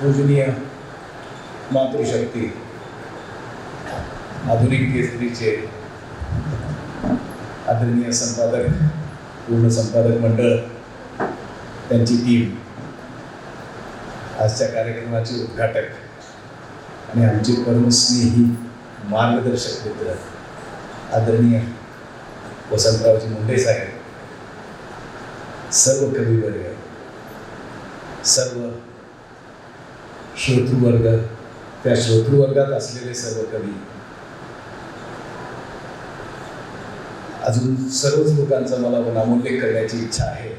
पूजनीय मातृशक्ती. आधुनिक केसरीचे आदरणीय संपादक पूर्ण संपादक मंडळ त्यांची टीम आजच्या कार्यक्रमाचे उद्घाटक आणि आमचे परमस्नेही मार्गदर्शक मित्र आदरणीय वसंतरावजी मुंडे साहेब सर्व कविवर्ग सर्व श्रोतृवर्ग त्या श्रोतृवर्गात असलेले सर्व कवी. अजून सर्वच लोकांचा मला नामोल्लेख करण्याची इच्छा आहे.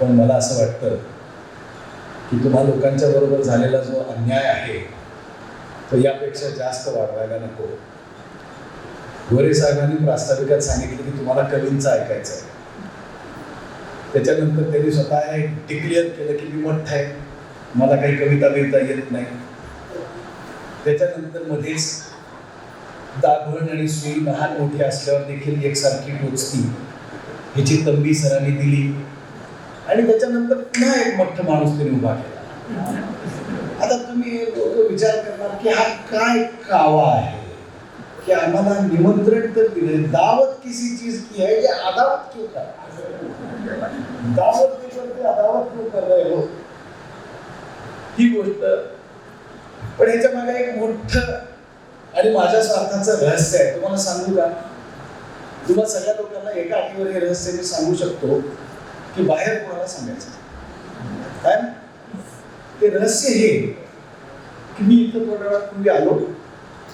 पण मला असं वाटतं की तुम्हा लोकांच्या बरोबर झालेला जो अन्याय आहे तो यापेक्षा जास्त वाढवायला नको. गोरे साहेबांनी प्रास्ताविकात सांगितलं की तुम्हाला कवींचं ऐकायचं आहे त्याच्यानंतर त्यांनी स्वतः डिक्लेअर केलं की मी मठ्ठ आहे. मला काही कविता लिहिता येत नाही. त्याच्यानंतर मध्येच दाभण आणि सुई लहान मोठी असल्यावर देखील एकसारखी टोचती. ह्याची तंबी सरांनी दिली. आणि त्याच्यानंतर पुन्हा एक मोठा माणूस त्यांनी उभा केला. आता तुम्ही लोक विचार करणार की हा काय कावा आहे? की आम्हाला निमंत्रण तर दिले दावत किसी चीज की है? ये अदावत क्यों कर दावत के करते अदावत क्यों कर रहे हो? ही गोष्ट. पण ह्याच्या मागे एक मोठ आणि माझ्या स्वार्थाचं रहस्य आहे. तुम्हाला सांगू का? तुम्हा सगळ्या लोकांना एका आठीवर हे रहस्य मी सांगू शकतो की बाहेर कोणाला सांगायचं काय ते रहस्य हे की मी इथं थोड्या वेळात पूर्वी आलो.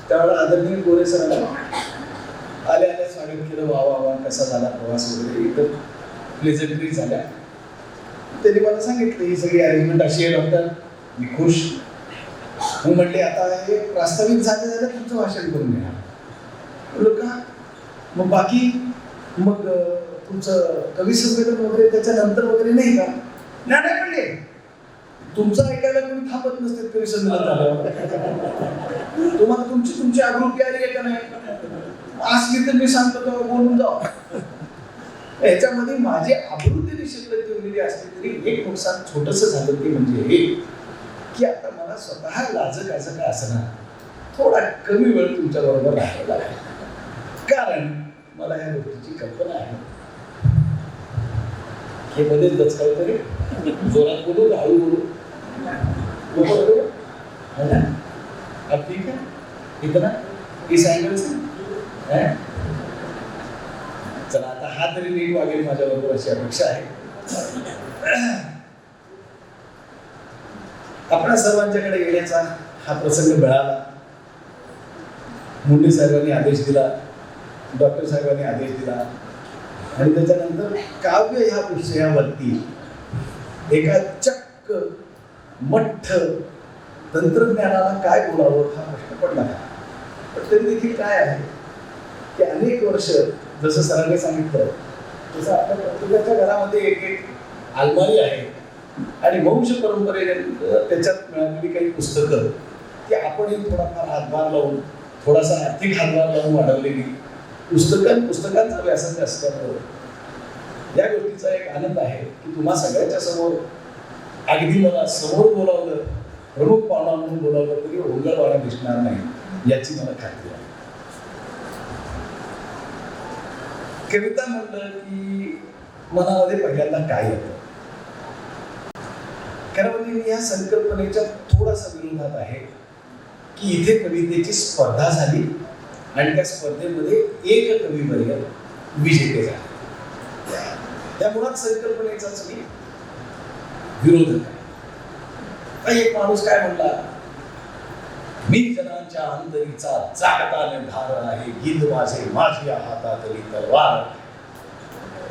त्यावेळेला आदरणीय गोरे सरांना आले आले स्वागत केलं. वा वा वा कसा झाला प्रवास वगैरे? इथं प्लेझंटरी झाल्या. त्यांनी मला सांगितलं ही सगळी अरेंजमेंट अशी आहे डॉक्टर मी खुश. मग म्हणले आता हे प्रास्ताविक झाले झालं तुमचं भाषण करून घ्या म्हणलं का? मग बाकी मग तुमचं कवी संमेलन वगैरे त्याच्यानंतर वगैरे नाही का? नाही नाही म्हणले. तुमचं ऐकायला कोणी थांबत नसते कवी संमेलन झालं तुम्हाला तुमची तुमची आकृती आली आहे का नाही? असली तर मी सांगतो तेव्हा बोलून जाऊ. याच्यामध्ये माझी आकृती शिल्लक ठेवलेली असली तरी एक नुकसान छोटस झालं ते म्हणजे हे. की आता मला स्वतः लाजक असं काय असणार. थोडा कमी वेळ तुमच्या बरोबर राहायला कारण मला या गोष्टीची कल्पना आहे. हे मध्ये दचकाव तरी जोरात बोलू हळू बोलू? बोलू है ना? अब ठीक है? इतना? इस अँगल से? चला आता हा तरी नीट वागेल माझ्याबरोबर अशी अपेक्षा आहे. आपल्या सर्वांच्याकडे येण्याचा हा प्रसंग मिळाला. मुंडे साहेबांनी आदेश दिला डॉक्टर साहेबांनी आदेश दिला. आणि त्याच्यानंतर काव्य ह्या विषयावरती एका चक्क मठ्ठ तंत्रज्ञानाला काय बोलावं हा प्रश्न पडला. पण तरी देखील काय आहे? की अनेक वर्ष जसं सरांनी सांगितलं तसं आपल्या प्रत्येकाच्या घरामध्ये एक एक अलमारी आहे. आणि वंश परंपरेने त्याच्यात मिळालेली काही पुस्तकं ती आपणही थोडाफार हातभार लावून थोडासा आर्थिक हातभार लावून वाढवलेली. पुस्तकां पुस्तकांचा व्यासंग असल्यामुळं या गोष्टीचा एक आनंद आहे की तुम्हा सगळ्याच्या समोर अगदी मला समोर बोलावलं प्रमुख पाहुणा म्हणून बोलावलं तरी ओंगळवाडा दिसणार नाही याची मला खात्री आहे. कविता म्हटलं की मनामध्ये पहिल्यांदा काय येतं? खरं म्हणजे मी या संकल्पनेच्या थोडासा विरोधात आहे की इथे कवितेची स्पर्धा झाली आणि त्या स्पर्धेमध्ये एक कविवर्य विजेते झाले. त्या मुळात संकल्पनेचाच मी विरोधक आहे. काही एक माणूस काय म्हणला? मी जनांच्या अंतरीचा जागता निर्धार आहे. गीत माझे माझी हातातली तलवार.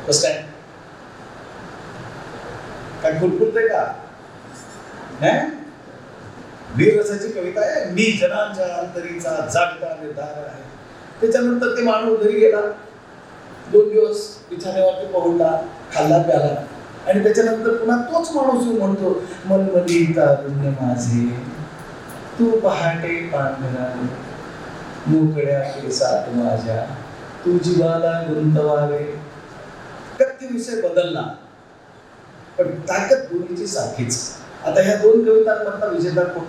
कसं काय? काय खुरखुरते का? नाही कविता आहे. मी जनांच्या अंतरीचा जागता निर्धार आहे. त्याच्यानंतर ते माणूस घरी गेला. दोन दिवस बिछाण्यावरती पहुडला खाल्ला प्याला. आणि त्याच्यानंतर पुन्हा तोच माणूस येऊन म्हणतो मनमली तारुण्य माझे तू पहाटे पांढरा मोकड्या केसात माझ्या तू जीवाला गुंतवावे. तर विषय बदलला. पण ताकद दोन्हीची सारखीच. आता ह्या दोन कवितांमधला विजेता कोण?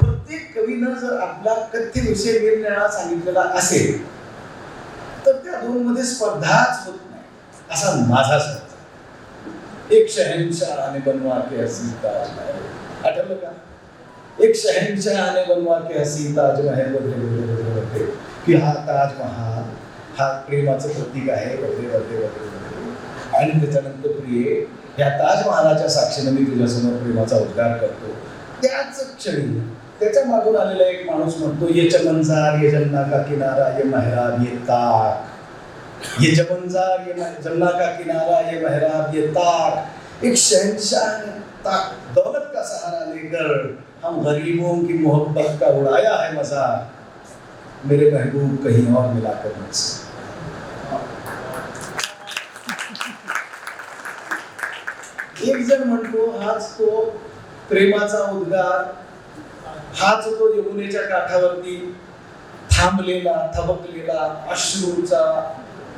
प्रत्येक कवीनं जर आपला कथ्य विषय निरनिराळा सांगितलेला असेल तर त्या दोन मध्ये स्पर्धाच होत नाही. असा माझा समज एक शहनशाह ने बनवा के हसी ताजमहल आठवलं का? एक शहनशाह ने बनवा के हसी ताजमहल बदले बदले बदले बदले की हा ताजमहाल हा प्रेमाचं प्रतीक आहे. बदले बदले बदले आणि त्याच्यानंतर प्रिये या ताजमहालाच्या साक्षीने मी तुझ्यासमोर प्रेमाचा उद्गार करतो. त्याच क्षणी त्याच्या मागून आलेला एक माणूस म्हणतो ये चमनजार ये जन्ना का किनारा ये मेहराब ये ताक. ये चमनजार ये जन्ना का किनारा ये मेहराब ये ताक. एक शहनशाह ताक दौलत का सहारा लेकर हम गरीबों की मोहब्बत का उड़ाया है मजा मेरे महबूब कहीं और मिलाकर मुझसे एक जण म्हणतो हाच तो प्रेमाचा उद्गार हाच तो यमुनेच्या काठावरती थांबलेला थबकलेला अश्रूचा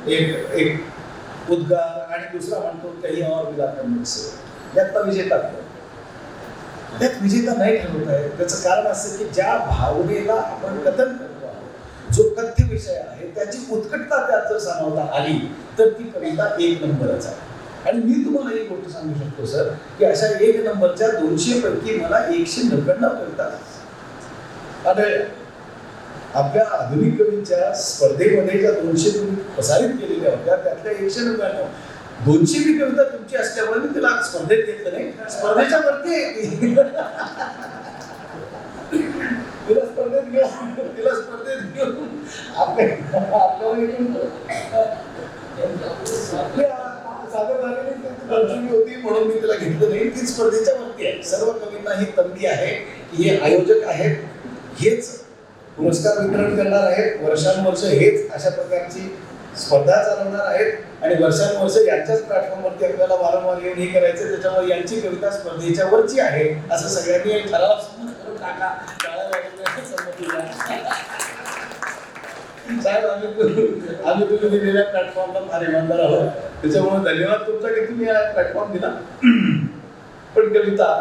एक एक उद्गार. आणि दुसरा म्हणतो काही और मिला हो. मुझसे विजेता त्यात विजेता नाही ठरवत आहे त्याचं कारण असं की ज्या भावनेला आपण कथन करतो आहोत जो कथ्य विषय आहे त्याची उत्कटता त्यात जर सामावता आली तर ती कविता एक नंबरच आहे. आणि मी तुम्हाला एक गोष्ट सांगू शकतो सर की अशा एक नंबरच्या दोनशे पैकी मला एकशे नव्याण्णव कविता आढळल्या आपल्या आधुनिक कवींच्या स्पर्धेमध्ये ज्या दोनशे तुम्ही प्रसारित केलेल्या होत्या त्यातल्या एकशे नव्याण्णव. दोनशे बी कविता तुमची असल्यामुळे मी तिला स्पर्धेत घेतलं नाही. स्पर्धेच्या वरती तिला स्पर्धेत घेऊन तिला स्पर्धेत घेऊन आपल्या आपल्याला सादर झालेली ती होती म्हणून मी तिला घेतलं नाही. ती स्पर्धेच्या वरती आहे. सर्व कवींना ही तंबी आहे. की हे आयोजक आहेत. हेच पुरस्कार वितरण करणार आहेत. वर्षानुवर्ष हेच अशा प्रकारची स्पर्धा चालवणार आहेत. आणि वर्षानुवर्ष यांच्याच प्लॅटफॉर्मवरती आपल्याला वारंवार येऊन हे करायचं. त्याच्यामुळे यांची कविता स्पर्धेच्या वरची आहे. असं सगळ्यांनी एक ठराव करून टाका. साहेब आम्ही आम्ही तुम्ही दिलेल्या प्लॅटफॉर्मला फार इमानदार आहोत. त्याच्यामुळे धन्यवाद तुमचा की तुम्ही हा प्लॅटफॉर्म दिला. पण कविता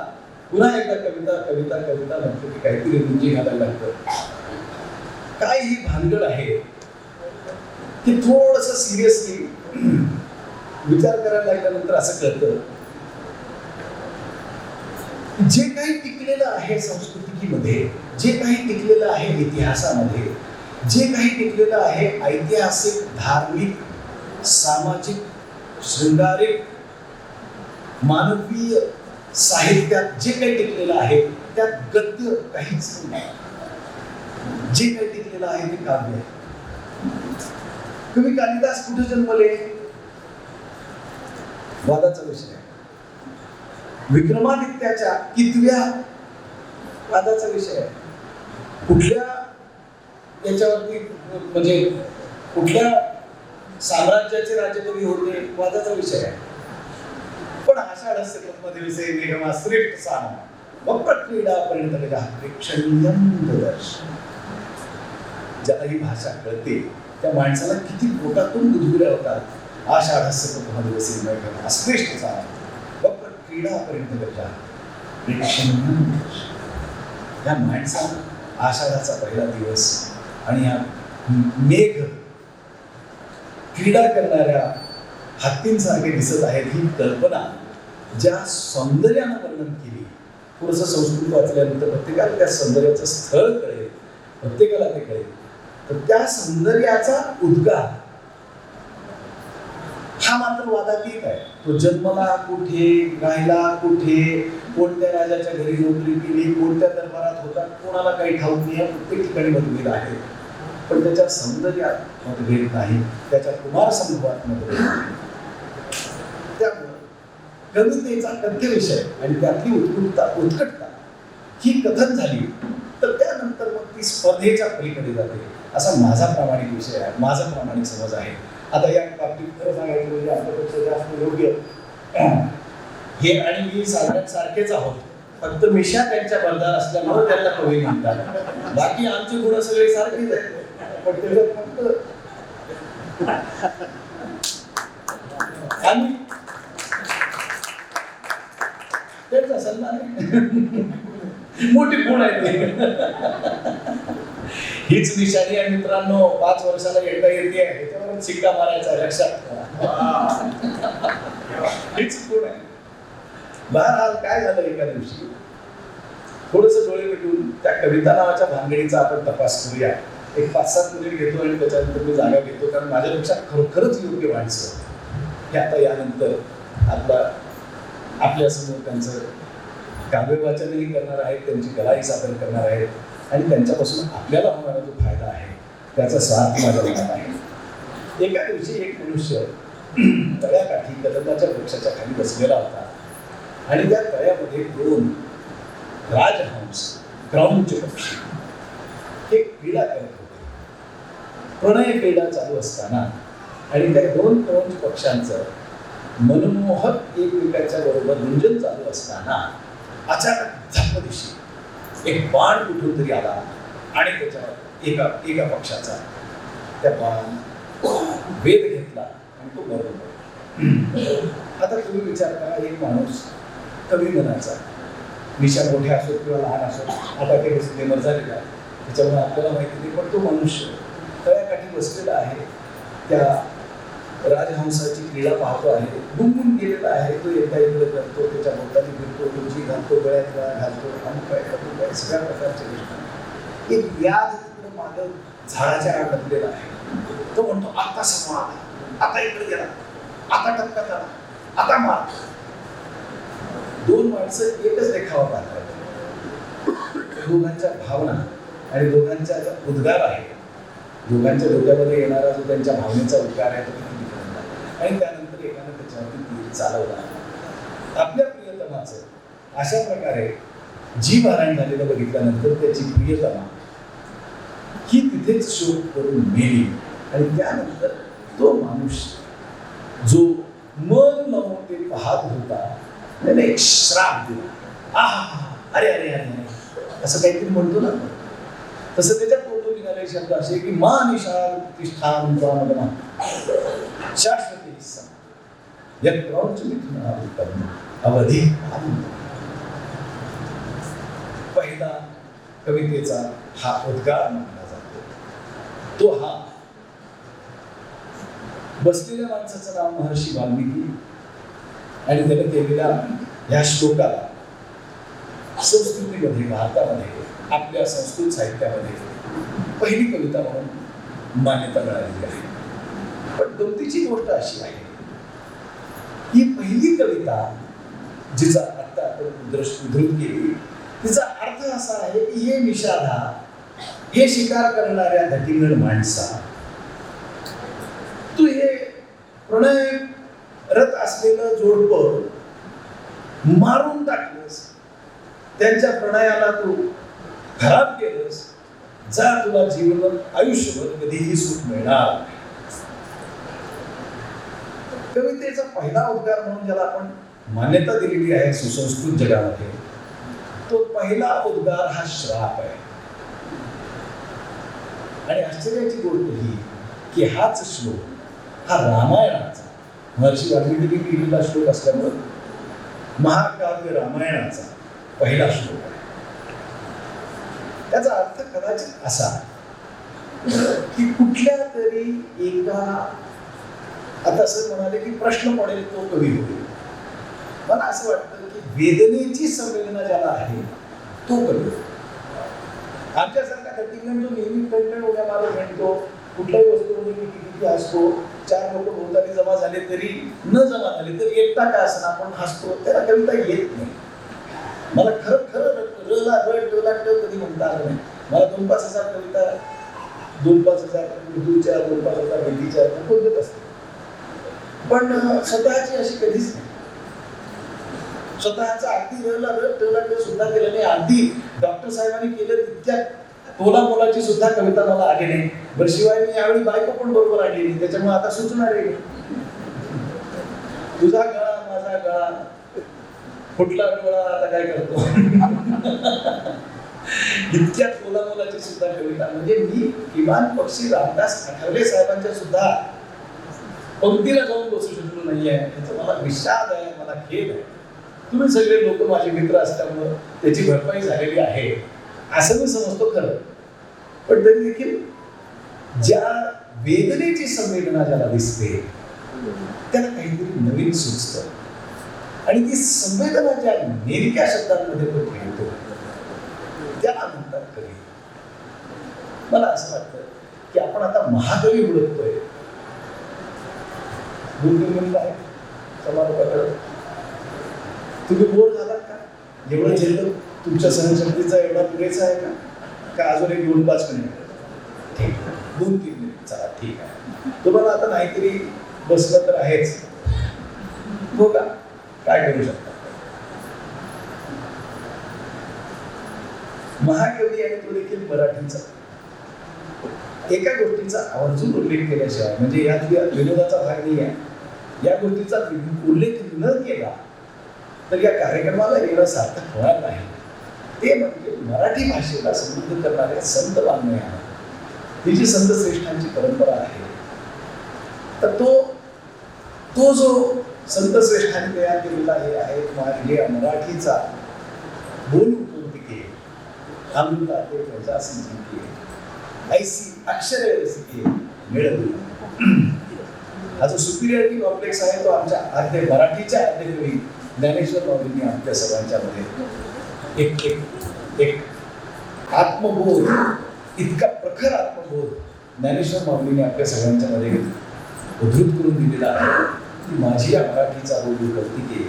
पुन्हा एकदा कविता कविता कविता म्हणतो की काहीतरी रुंजी घालायला लागतं. काय ही भानगड आहे? की थोडस सिरियसली विचार करायला लागल्यानंतर असं कळतं. जे काही टिकलेलं आहे संस्कृतीमध्ये जे काही टिकलेलं आहे इतिहासामध्ये जे काही टिकलेलं आहे ऐतिहासिक धार्मिक सामाजिक शृंगारिक मानवीय साहित्यात जे काही टिकलेलं आहे त्यात गद्य काहीच नाही. जे काही टिकलेलं आहे ते काव्य आहे. तुम्ही कालिदास कुठे जन्मले? वादाचा विषय आहे. विक्रमादित्याच्या कितव्या वादाचा विषय आहे? कुठल्या याच्यावरती म्हणजे कुठल्या साम्राज्याचे राज्यकवी होते वादाचा विषय आहे. पण आषाढमध्ये विषय निगमा श्रेष्ठ साम वक्र क्रीडा परिणत प्रेक्षणीयम दर्शन. ज्याला ही भाषा कळते त्या माणसाला किती पोटातून गुदगुल्या होतात आषाढस्यमध्ये वसे निगमा श्रेष्ठ साम वक्र क्रीडा परिणत प्रेक्षणीयम दर्शन. या माणसाला आषाढाचा पहिला दिवस आणि या मेघ क्रीडा करणाऱ्या हत्तींसारखे दिसत आहेत ही कल्पना ज्या सौंदर्यानं वर्णन केली. थोडंसं संस्कृत वाचल्यानंतर प्रत्येकाला त्या सौंदर्याचं स्थळ कळेल. प्रत्येकाला ते कळेल. तर त्या सौंदर्याचा उद्गार हा मात्र वादातीत आहे. तो जन्मला कुठे राहिला कुठे कोणत्या राजाच्या घरी नोकरी केली कोणत्या दरबारात होता कोणाला काही ठाऊक नाही आहे. प्रत्येक ठिकाणी बनलेला आहे. पण त्याच्या सौंदर्यात मतभेद नाही. त्याच्या कुमार संभवात मतभेद नाही. त्यामुळे कवितेचा कथ्य विषय आणि त्यातली उत्कृष्टता उत्कटता ही कथन झाली. तर त्यानंतर मग ती स्पर्धेच्या पलीकडे जाते. असा माझा प्रामाणिक विषय आहे. माझा प्रामाणिक समज आहे. आता या बाबतीत खरं सांगायचं म्हणजे आपल्यापेक्षा जास्त योग्य हे आणि मी सारख्याच सारखेच आहोत. फक्त मिशा त्यांच्या बरदार असल्यामुळे त्यांना कवी म्हणतात. बाकी आमचे गुण सगळे सारखेच आहेत. पण त्याच्यात फक्त तेच असेल ना मोठी गुण आहे ते हीच निशाणी आहे मित्रांनो पाच वर्षाला एकदा येते ह्याच्यावर शिक्का मारायचा लक्षात ठेवा. हीच खूण आहे. बहरहाल काय झालं एका दिवशी? थोडस डोळे मिटून त्या कविता नावाच्या भानगडीचा आपण तपास करूया. एक पाच सात मिनिट घेतो आणि त्याच्यानंतर मी जागा घेतो. कारण माझ्यापेक्षा खरोखरच योग्य माणसं हे आता यानंतर आपला आपल्यासमोर त्यांचं काव्यवाचनही करणार आहेत त्यांची कलाही सादर करणार आहेत आणि त्यांच्यापासून आपल्याला होणारा जो फायदा आहे त्याचा स्वार्थ माझ्या मनात आहे. एका दिवशी एक मनुष्य तळ्याकाठी कदंबाच्या वृक्षाच्या खाली बसलेला होता आणि त्या तळ्यामध्ये दोन राजहंस ग्राउंडचे पक्षी. हे क्रीडा करत प्रणय पेडा चालू असताना आणि त्या दोन क्रौंच पक्षांचं मनमोहक एकमेकाच्या बरोबर रुंजन चालू असताना अचानक झपदिशी एक बाण कुठून तरी आला आणि त्याच्यावर एका एका पक्षाचा त्या बाण वेध घेतला आणि तो बरोबर आता तुम्ही विचार करा एक माणूस कमी मनाचा विषय मोठ्या असो किंवा लहान असो आता काही डिस्क्लेमर झालेला त्याच्यामुळे आपल्याला माहिती नाही पण तो मनुष्य तळ्याकाठी बसलेला आहे. त्या राजहंसाची क्रीडा पाहतो आहे. गुंगून गेलेला आहे. तो एकदा इकडे करतो त्याच्या भोवताली फिरतो तुमची घालतो गळ्यात घालतो अमुक काय अमुक काय सगळ्या प्रकारच्या गोष्टी. एक व्याध तिकडे मागं झाडाच्या अडकलेला आहे. तो म्हणतो आता समोर आला आता इकडे गेला आता टपका झाला आता मार. दोन माणसं एकच देखावा पाहतात. दोघांच्या भावना आणि दोघांच्या उद्गार आहे दोघांच्या डोक्यामध्ये येणारा जो त्यांच्या भावनेचा उद्गार आहे तो किती आणि त्यानंतर एकानं त्याच्यावरती तीर चालवला. आपल्या प्रियतमाचं अशा प्रकारे जी मारायण झालेलं बघितल्यानंतर त्याची प्रियतमा ही तिथेच शोध करून मेली. आणि त्यानंतर तो माणूस जो मन लावून ते पाहत होता त्याने एक श्राप दिला. आहा अरे अरे अरे असं काहीतरी म्हणतो ना तसं त्याच्यात तोंडून शब्द असे की मा निशान प्रतिष्ठान प्राणगमा शाश्वती हिस्सा यत् क्रौंच मिथुनावृतम अवधी आनंद. पहिला कवितेचा हा उद्गार मानला जातो. तो हा बसलेल्या माणसाचं नाव महर्षी वाल्मिकी आणि त्याने केलेल्या या श्लोकाला संस्कृतीमध्ये भारतामध्ये आपल्या संस्कृत साहित्यामध्ये पहिली कविता म्हणून मान्यता मिळालेली आहे. पण गमतीची गोष्ट अशी आहे. ही पहिली कविता जिचा अर्थ आपण उद्रश- उद्धृत केली तिचा अर्थ असा आहे की हे निषाधा हे शिकार करणाऱ्या धटिंगण माणसा. तू हे प्रणय रत असलेलं जोडप मारून टाकलंस. त्यांच्या प्रणयाला तू खराब केलंस. जा तुला जीवन आयुष्यभर कधीही सुख मिळणार. कवितेचा पहिला उद्गार म्हणून ज्याला आपण मान्यता दिलेली आहे सुसंस्कृत जगामध्ये तो पहिला उद्गार हा श्राप आहे. आणि आश्चर्याची गोष्ट ही की हाच श्लोक हा रामायणाचा महर्षी वाल्मिकी लिहिलेला श्लोक असल्यामुळं महाकाव्य रामायणाचा पहिला श्लोक. त्याचा अर्थ कदाचित असा की कुठल्या तरी एका आता असं म्हणाले की प्रश्न पडेल तो कवी होईल. मला असं वाटतं की वेदनेची संवेदना ज्याला आहे तो कवी आमच्यासारखा कटिंगण जो नेहमी कंटेंट उड्या मारून म्हणतो कुठल्याही वस्तूमध्ये मी किती असतो चार लोक भोवताली जमा झाले तरी न जमा झाले तरी एकटा का असणार आपण हसतो त्याला कविता येत नाही. मला खरं खरं रला रट रला ट कधी म्हणता आलं नाही. मला दोन पाच हजार कविता दोन पाच हजार उर्दूच्या दोन पाच हजार हिंदीच्या उपलब्ध असते. पण स्वतःची अशी कधीच नाही. स्वतःचा अगदी रला रट रला ट सुद्धा केलं नाही. अगदी डॉक्टर साहेबांनी केलं तितक्या टोला मोलाची सुद्धा कविता मला आली नाही. बरं शिवाय मी यावेळी बायको पण बरोबर आली नाही. त्याच्यामुळे आता सुचणार आहे. तुझा गळा माझा गळा. कुठला डोळा आता काय करतो? इतक्या तोला मोलाची सुद्धा कविता. म्हणजे मी किमान पक्षी रामदास आठवले साहेबांच्या सुद्धा पंक्तीला जाऊन बसू शकलो नाहीये. याचा मला विषाद आहे मला खेद आहे. तुम्ही सगळे लोक माझे मित्र असल्यामुळं त्याची भरपाई झालेली आहे. असं मी समजतो खरं. पण तरी देखील ज्या वेदनेची संवेदना ज्याला दिसते त्याला काहीतरी नवीन सुचतं. आणि ती संवेदना ज्या नेमक्या शब्दांमध्ये पण मिळतो त्याला म्हणतात कवी. मला असं वाटतं की आपण आता महाकवी ओळखतोय. दोन तीन मिनिट आहे समारोपाकडे तुम्ही बोर झालात का? एवढं झेल तुमच्या सहनशक्तीचा एवढा पुरेसा आहे का? का अजून एक दोन पाच मिनिट? ठीक दोन तीन मिनिट. चला ठीक आहे. तुम्हाला आता नाहीतरी बसलं तर आहेच. हो का? काय करू शकता? महाकवी आणि तो देखील मराठीचा. एका गोष्टीचा आवर्जून उल्लेख केल्याशिवाय म्हणजे यात या विनोदाचा भाग नाही आहे या गोष्टीचा उल्लेख न केला तर या कार्यक्रमाला येणं सार्थक होणार नाही. ते म्हणजे मराठी भाषेला समृद्ध करणाऱ्या संत वाङ्मय ही जी संत श्रेष्ठांची परंपरा आहे तर तो तो जो संत श्रेष्ठांनी तयार केलेला हे आहे मराठीचा बोल उठवतिके अमृता ते प्रजासी जिंके ऐसी अक्षरे रसिके मिळवली हा जो सुपिरियरिटी कॉम्प्लेक्स आहे तो आमच्या आद्य मराठीच्या अर्धे कवी ज्ञानेश्वर माऊलींनी आमच्या सर्वांच्या मध्ये एक एक एक आत्मबोध इतका प्रखर आत्मबोध ज्ञानेश्वर माऊलीने आपल्या सगळ्यांच्या मध्ये उद्धृत करून दिलेला आहे. माझी या मराठीचा बोलू कौतिके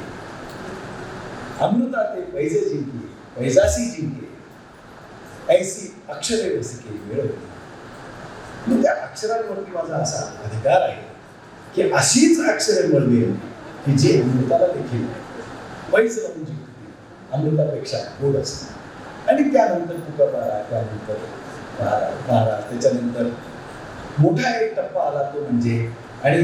अमृता ते पैजे जिंकले पैजासी जिंकले. ऐसी अक्षरे रसिके मिळवली. मग त्या अक्षरांवरती माझा असा अधिकार आहे की अशीच अक्षरे मिळवेल की जे अमृताला देखील पैज लावून जिंकते अमृतापेक्षा गोड असते आणि त्यानंतर तुकाबारा त्यानंतर महाराज महाराज त्याच्यानंतर मोठा एक टप्पा आला तो म्हणजे आणि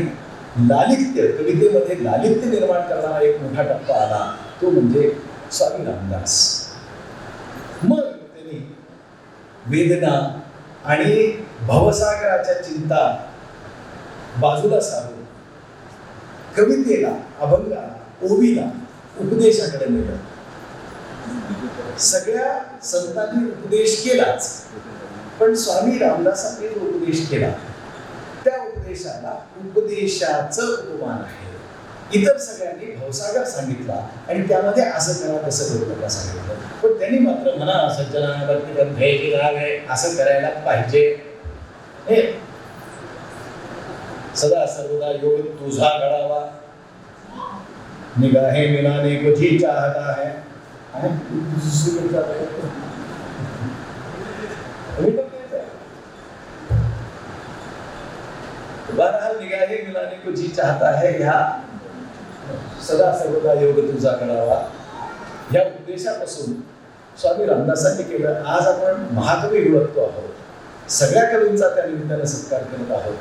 लालित्य कवितेमध्ये लालित्य निर्माण करणारा एक मोठा टप्पा आला. तो म्हणजे स्वामी रामदास. मग त्यांनी वेदना आणि भवसागराच्या चिंता बाजूला सारून कवितेला अभंगाला ओवीला उपदेशाकडे नेलं. सगळ्या संतांनी उपदेश केलाच. पण स्वामी रामदासांनी उपदेश केला. त्या उपदेशाला उपदेशाचं उपमान आहे. इतर सगळ्यांनी भवसागर सांगितला आणि त्यामध्ये असं करा तसं करू नका सांगितलं. पण त्यांनी मात्र म्हणा सज्जनावरती राग आहे असं करायला पाहिजे. हे. सदा सर्वदा योग तुझा घडावा. निगाहे मिलाने कुठी चाहता है? निगाहे को जी चाहता है ह्या सदा सर्वदा योग तुझा करावा. या उद्देशापासून स्वामी रामदासांनी केलं. आज आपण महाकवी ओळखतो आहोत. सगळ्या कवींचा त्या निमित्तानं सत्कार करत आहोत.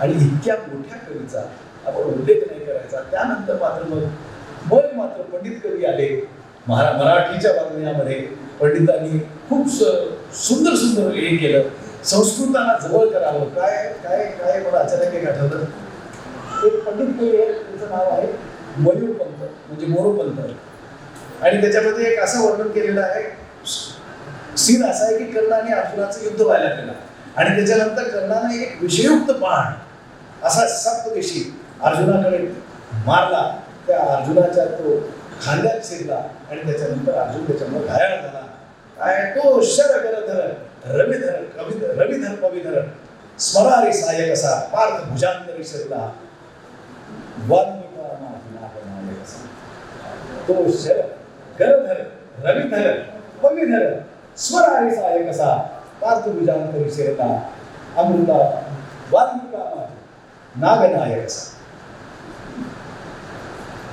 आणि इतक्या मोठ्या कवीचा आपण उल्लेख नाही करायचा. त्यानंतर मात्र मग मग मात्र पंडित कवी आले. महा मराठीच्या बातम्यामध्ये पंडितांनी खूप सुंदर सुंदर हे केलं. संस्कृताला जवळ करावं. काय काय काय मला अचानक एक आठवलं एक पंडित कवी आहे त्याचं नाव आहे मयूरपंत म्हणजे मोरोपंत आणि त्याच्यामध्ये एक असं वर्णन केलेलं आहे सीन असा आहे की कर्णाने अर्जुनाचं युद्ध व्हायला गेलं आणि त्याच्यानंतर कर्णाने एक विषयुक्त बाण असा सप्तविषी अर्जुनाकडे मारला त्या अर्जुनाच्या तो खांद्यात शिरला आणि त्याच्यानंतर अर्जुन त्याच्यामुळे घायाळ झाला. काय तो शर गरधर रविधर कविधर रविधर कविधर स्मरारी सहाय्यक असा पार्थ भुजांतरी शिरला. वाल्मिका तो शर गरधर रविधर पविधर स्वरारी सायक असा पार्थ भुजांतरी शिरला अमृता वाल्मिका नागनायक असा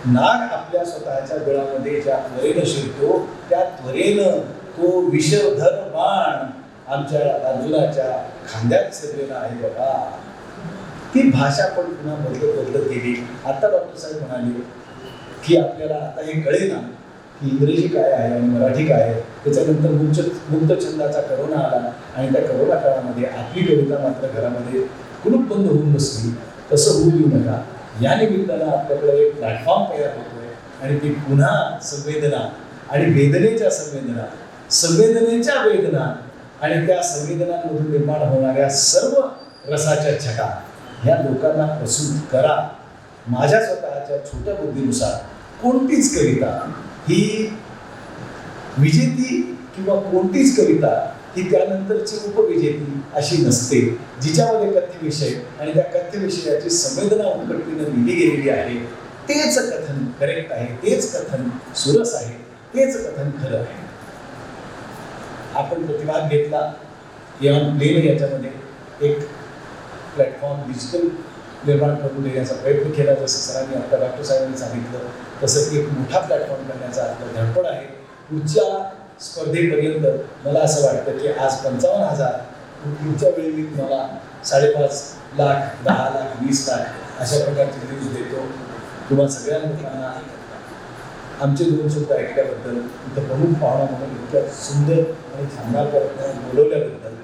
नाग आपल्या स्वतःच्या गळामध्ये ज्या त्वरेनं शिरतो त्या त्वरेनं तो विषधर बाण आमच्या अर्जुनाच्या खांद्यात शिरलेला आहे बघा ती भाषा पण पुन्हा बदलत बदलत गेली आता डॉक्टर साहेब म्हणाले की आपल्याला आता हे कळेना की इंग्रजी काय आहे आणि मराठी काय आहे. त्याच्यानंतर मुक्त मुक्त छंदाचा करोना आला आणि त्या करोना काळामध्ये आपली कविता मात्र घरामध्ये कुलूप बंद होऊन बसली. तसं होऊ देऊ नका. या निमित्तानं आपल्याकडे एक प्लॅटफॉर्म तयार होतोय आणि ती पुन्हा संवेदना आणि वेदनेच्या संवेदना संवेदनेच्या वेदना आणि त्या संवेदनांमधून निर्माण होणाऱ्या सर्व रसाच्या छटा ह्या लोकांना प्रसूत करा. माझ्या स्वतःच्या छोट्या बुद्धीनुसार कोणतीच कविता ही विजेती किंवा कोणतीच कविता ही त्यानंतरची उपविजेती अशी नसते. जिच्यामध्ये कथ्यविषय आणि त्या कथ्य विषयाची संवेदना उत्कटीनं लिहिली गेलेली आहे. तेच कथन करेक्ट आहे. तेच कथन सुरस आहे. तेच कथन खरं आहे. आपण प्रतिभाग घेतला. या याच्यामध्ये एक प्लॅटफॉर्म डिजिटल निर्माण करून देण्याचा प्रयत्न केला जसं सरांनी आता डॉक्टर साहेबांनी सांगितलं तसं एक मोठा प्लॅटफॉर्म करण्याचा आपलं धडपड आहे. पुढच्या स्पर्धेपर्यंत मला असं वाटतं की आज पंचावन्न हजार पुढच्या वेळी मी तुम्हाला साडेपाच लाख दहा लाख वीस लाख अशा प्रकारचे न्यूज देतो. तुम्हा सगळ्या लोकांना आमचे दोन शब्द ऐकल्याबद्दल इथं प्रमुख पाहुणा म्हणून इतक्या सुंदर आणि शानदार प्रयत्न बोलवल्याबद्दल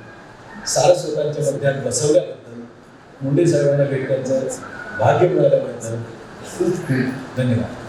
सारस्वतांच्या मध्यात बसवल्याबद्दल मुंडे साहेबांना भेटण्याचं भाग्य मिळायला पाहिजे धन्यवाद.